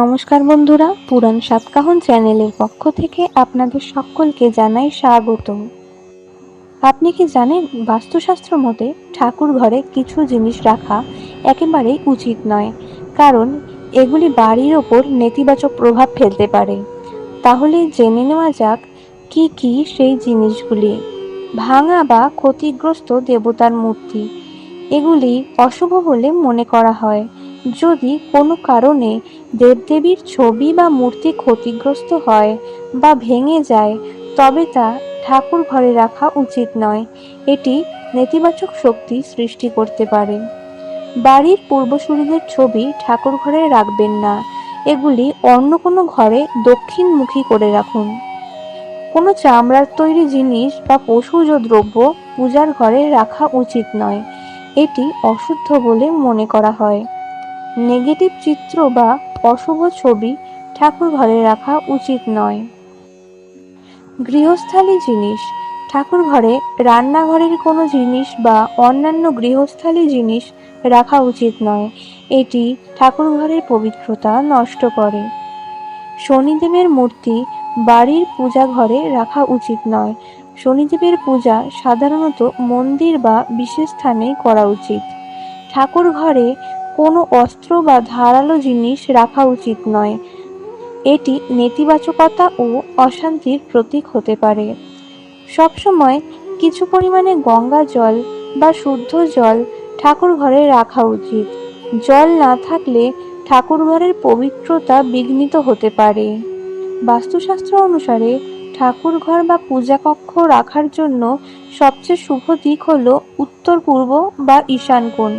নমস্কার বন্ধুরা, পুরাণ সাতকাহন চ্যানেলের পক্ষ থেকে আপনাদের সকলকে জানাই স্বাগত। আপনি কি জানেন, বাস্তুশাস্ত্র মতে ঠাকুর ঘরে কিছু জিনিস রাখা একেবারেই উচিত নয়, কারণ এগুলি বাড়ির ওপর নেতিবাচক প্রভাব ফেলতে পারে। তাহলে জেনে নেওয়া যাক, কি কি সেই জিনিসগুলি? ভাঙা বা ক্ষতিগ্রস্ত দেবতার মূর্তি, এগুলি অশুভ বলে মনে করা হয়। যদি কোনো কারণে দেবদেবীর ছবি বা মূর্তি ক্ষতিগ্রস্ত হয় বা ভেঙে যায়, তবে তা ঠাকুর ঘরে রাখা উচিত নয়। এটি নেতিবাচক শক্তি সৃষ্টি করতে পারে। বাড়ির পূর্বসূরীদের ছবি ঠাকুর ঘরে রাখবেন না। এগুলি অন্য কোনো ঘরে দক্ষিণমুখী করে রাখুন। কোনো চামড়ার তৈরি জিনিস বা পশুজ দ্রব্য পূজার ঘরে রাখা উচিত নয়। এটি অশুদ্ধ বলে মনে করা হয়। নেগেটিভ চিত্র বা অশুভ ছবি ঠাকুর ঘরে রাখা উচিত নয়। গৃহস্থালী জিনিস, ঠাকুর ঘরে রান্নাঘরের কোনো জিনিস বা অন্যান্য গৃহস্থালী জিনিস রাখা উচিত নয়। এটি ঠাকুর ঘরের পবিত্রতা নষ্ট করে। শনিদেবের মূর্তি বাড়ির পূজা ঘরে রাখা উচিত নয়। শনিদেবের পূজা সাধারণত মন্দির বা বিশেষ স্থানে করা উচিত। ঠাকুর ঘরে কোনো অস্ত্র বা ধারালো জিনিস রাখা উচিত নয়। এটি নেতিবাচকতা ও অশান্তির প্রতীক হতে পারে। সবসময় কিছু পরিমাণে গঙ্গা জল বা শুদ্ধ জল ঠাকুর ঘরে রাখা উচিত। জল না থাকলে ঠাকুর ঘরের পবিত্রতা বিঘ্নিত হতে পারে। বাস্তুশাস্ত্র অনুসারে ঠাকুর ঘর বা পূজা কক্ষ রাখার জন্য সবচেয়ে শুভ দিক হল উত্তর পূর্ব বা ঈশান কোণ।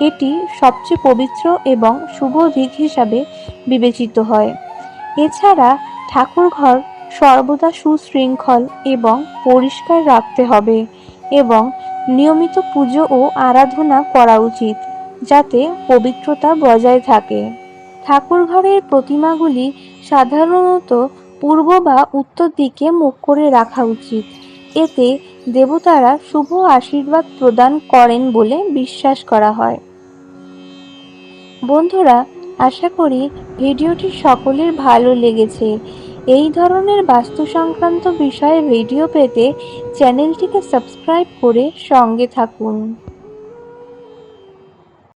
এটি সবচেয়ে পবিত্র এবং শুভ দিক হিসাবে বিবেচিত হয়। এছাড়া ঠাকুর ঘর সর্বদা সুশৃঙ্খল এবং পরিষ্কার রাখতে হবে এবং নিয়মিত পুজো ও আরাধনা করা উচিত, যাতে পবিত্রতা বজায় থাকে। ঠাকুর ঘরের প্রতিমাগুলি সাধারণত পূর্ব বা উত্তর দিকে মুখ করে রাখা উচিত। এতে দেবতারা শুভ আশীর্বাদ প্রদান করেন বলে বিশ্বাস করা হয়। বন্ধুরা, আশা করি ভিডিওটি সকলের ভালো লেগেছে। এই ধরনের বাস্তু সংক্রান্ত বিষয়ে ভিডিও পেতে চ্যানেলটিকে সাবস্ক্রাইব করে সঙ্গে থাকুন।